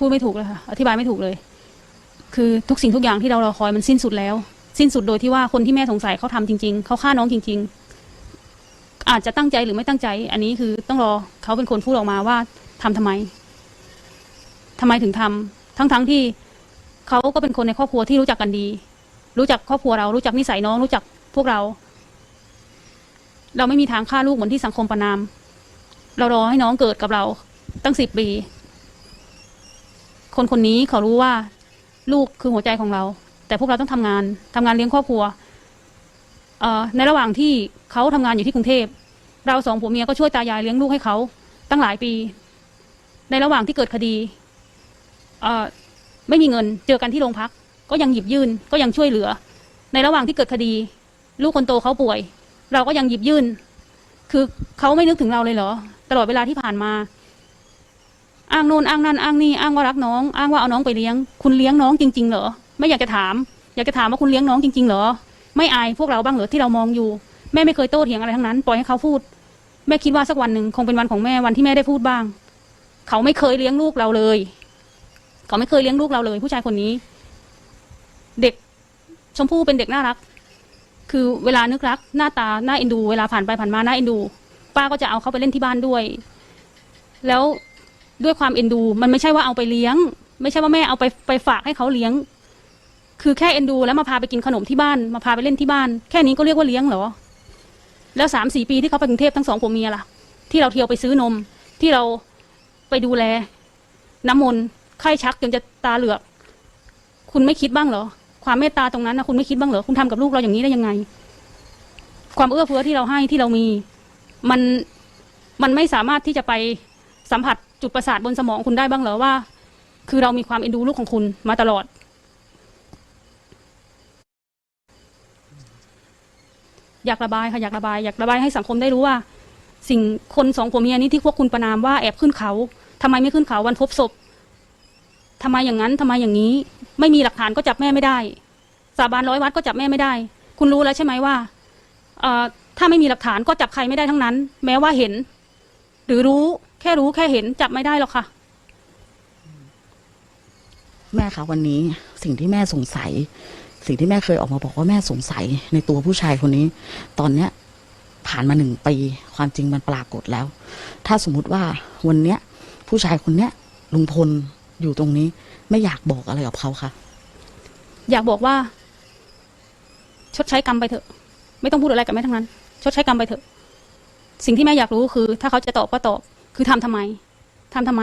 พูดไม่ถูกเลยค่ะ อธิบายไม่ถูกเลย คือทุกสิ่งทุกอย่างที่เรารอคอยมันสิ้นสุดแล้ว สิ้นสุดโดยที่ว่าคนที่แม่สงสัยเขาทำจริง ๆ เขาฆ่าน้องจริง ๆ อาจจะตั้งใจหรือไม่ตั้งใจ อันนี้คือต้องรอเขาเป็นคนพูดออกมาว่าทำทำไมทำไมถึงทำทั้งๆที่เขาก็เป็นคนในครอบครัวที่รู้จักกันดี รู้จักครอบครัวเรา รู้จักนิสัยน้อง รู้จักพวกเรา เราไม่มีทางฆ่าลูกเหมือนที่สังคมประนาม เรารอให้น้องเกิดกับเราตั้งสิบปี คนคนนี้เขารู้ว่าลูกคือหัวใจของเรา แต่พวกเราต้องทำงานทำงานเลี้ยงครอบครัวในระหว่างที่เขาทำงานอยู่ที่กรุงเทพ เราสองผัวเมียก็ช่วยตายายเลี้ยงลูกให้เขาตั้งหลายปี ในระหว่างที่เกิดคดีไม่มีเงินเจอกันที่โรงพัก ก็ยังหยิบยื่นก็ยังช่วยเหลือ ในระหว่างที่เกิดคดี ลูกคนโตเขาป่วย เราก็ยังหยิบยื่น คือเขาไม่นึกถึงเราเลยเหรอ ตลอดเวลาที่ผ่านมา อ้างโน่นอ้างนั่นอ้างนี่อ้างว่ารักน้อง อ้างว่าเอาน้องไปเลี้ยง คุณเลี้ยงน้องจริง ๆ เหรอไม่อยากจะถาม อยากจะถามว่าคุณเลี้ยงน้องจริง ๆ เหรอ ไม่อายพวกเราบ้างเหรอที่เรามองอยู่ แม่ไม่เคยโต้เถียงอะไรทั้งนั้น ปล่อยให้เขาพูด แม่คิดว่าสักวันหนึ่งคงเป็นวันของแม่วันที่แม่ได้พูดบ้าง เขาไม่เคยเลี้ยงลูกเราเลย เขาไม่เคยเลี้ยงลูกเราเลย ผู้ชายคนนี้ เด็กชมพู่เป็นเด็กน่ารัก คือเวลานึกรัก หน้าตาหน้าเอ็นดู เวลาผ่านไปผ่านมาหน้าเอ็นดู ป้าก็จะเอาเขาไปเล่นที่บ้านด้วย แล้ว ด้วยความเอ็นดู มันไม่ใช่ว่าเอาไปเลี้ยง ไม่ใช่ว่าแม่เอาไปไปฝากให้เขาเลี้ยง คือแค่เอ็นดู แล้วมาพาไปกินขนมที่บ้านมาพาไปเล่นที่บ้าน แค่นี้ก็เรียกว่าเลี้ยงเหรอ แล้วสามสี่ปีที่เขาไปกรุงเทพทั้งสองผัวเมียล่ะ ที่เราเที่ยวไปซื้อนม ที่เราไปดูแล น้ำมนต์ไข้ชักจนจะตาเหลือก คุณไม่คิดบ้างเหรอ ความเมตตาตรงนั้นนะคุณไม่คิดบ้างเหรอคุณทำกับลูกเราอย่างนี้ได้ยังไง ความเอื้อเฟื้อที่เราให้ที่เรามี มันมันไม่สามารถที่จะไป สัมผัสจุดประสาทบนสมองคุณได้บ้างเหรอว่า คือเรามีความเอ็นดูลูกของคุณมาตลอด อยากระบายค่ะอยากระบาย อยากระบายให้สังคมได้รู้ว่า สิ่งคนสองผัวเมียนี้ที่พวกคุณประนามว่าแอบขึ้นเขาทำไมไม่ขึ้นเขาวันพบศพทำไมอย่างนั้นทำไมอย่างนี้ ไม่มีหลักฐานก็จับแม่ไม่ได้ สาบานร้อยวัดก็จับแม่ไม่ได้ คุณรู้แล้วใช่ไหมว่าเออถ้าไม่มีหลักฐานก็จับใครไม่ได้ทั้งนั้น แม้ว่าเห็น หรือรู้ แค่รู้แค่เห็นจับไม่ได้หรอกค่ะ แม่คะวันนี้สิ่งที่แม่สงสัย สิ่งที่แม่เคยออกมาบอกว่าแม่สงสัยในตัวผู้ชายคนนี้ ตอนเนี้ย ผ่านมาหนึ่งปีความจริงมันปรากฏแล้ว ถ้าสมมุติว่าวันเนี้ย ผู้ชายคนเนี้ยลุงพลอยู่ตรงนี้ ไม่อยากบอกอะไรกับเขาคะอยากบอกว่า ชดใช้กรรมไปเถอะ ไม่ต้องพูดอะไรกับแม่ทั้งนั้น ชดใช้กรรมไปเถอะ สิ่งที่แม่อยากรู้คือ ถ้าเขาจะตอบก็ตอบ คือทำทำไมทำทำไม